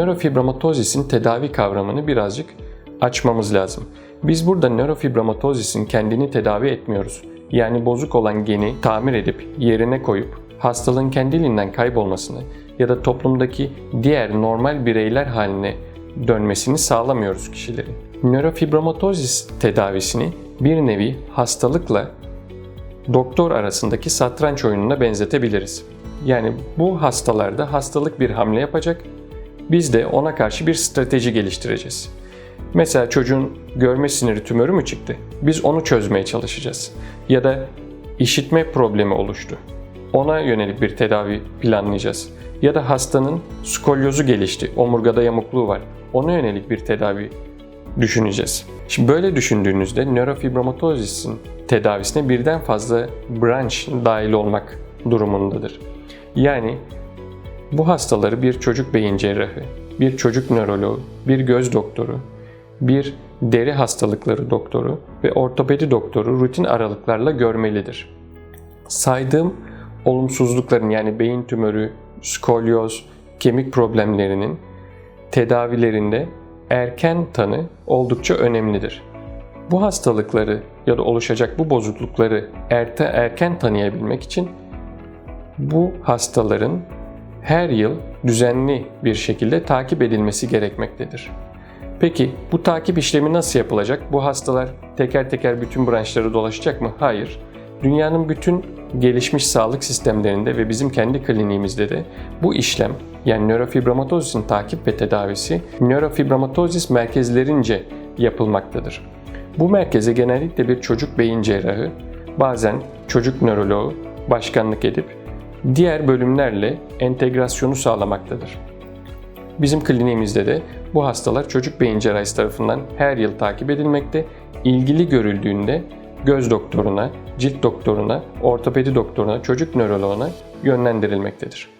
nörofibromatozis'in tedavi kavramını birazcık açmamız lazım. Biz burada nörofibromatozis'in kendini tedavi etmiyoruz. Yani bozuk olan geni tamir edip yerine koyup hastalığın kendiliğinden kaybolmasını ya da toplumdaki diğer normal bireyler haline dönmesini sağlamıyoruz kişilerin. Nörofibromatozis tedavisini bir nevi hastalıkla doktor arasındaki satranç oyununa benzetebiliriz. Yani bu hastalarda hastalık bir hamle yapacak, biz de ona karşı bir strateji geliştireceğiz. Mesela çocuğun görme siniri tümörü mü çıktı? Biz onu çözmeye çalışacağız. Ya da işitme problemi oluştu. Ona yönelik bir tedavi planlayacağız. Ya da hastanın skolyozu gelişti, omurgada yamukluğu var. Ona yönelik bir tedavi düşüneceğiz. Şimdi böyle düşündüğünüzde nörofibromatozis'in tedavisine birden fazla branş dahil olmak durumundadır. Yani bu hastaları bir çocuk beyin cerrahı, bir çocuk nöroloğu, bir göz doktoru, bir deri hastalıkları doktoru ve ortopedi doktoru rutin aralıklarla görmelidir. Saydığım olumsuzlukların yani beyin tümörü, skolyoz, kemik problemlerinin tedavilerinde erken tanı oldukça önemlidir. Bu hastalıkları ya da oluşacak bu bozuklukları erte erken tanıyabilmek için bu hastaların her yıl düzenli bir şekilde takip edilmesi gerekmektedir. Peki bu takip işlemi nasıl yapılacak? Bu hastalar teker teker bütün branşları dolaşacak mı? Hayır. Dünyanın bütün gelişmiş sağlık sistemlerinde ve bizim kendi kliniğimizde de bu işlem yani nörofibromatozis'in takip ve tedavisi nörofibromatozis merkezlerince yapılmaktadır. Bu merkeze genellikle bir çocuk beyin cerrahı, bazen çocuk nöroloğu başkanlık edip diğer bölümlerle entegrasyonu sağlamaktadır. Bizim kliniğimizde de bu hastalar çocuk beyin cerrahisi tarafından her yıl takip edilmekte. İlgili görüldüğünde göz doktoruna, cilt doktoruna, ortopedi doktoruna, çocuk nöroloğuna yönlendirilmektedir.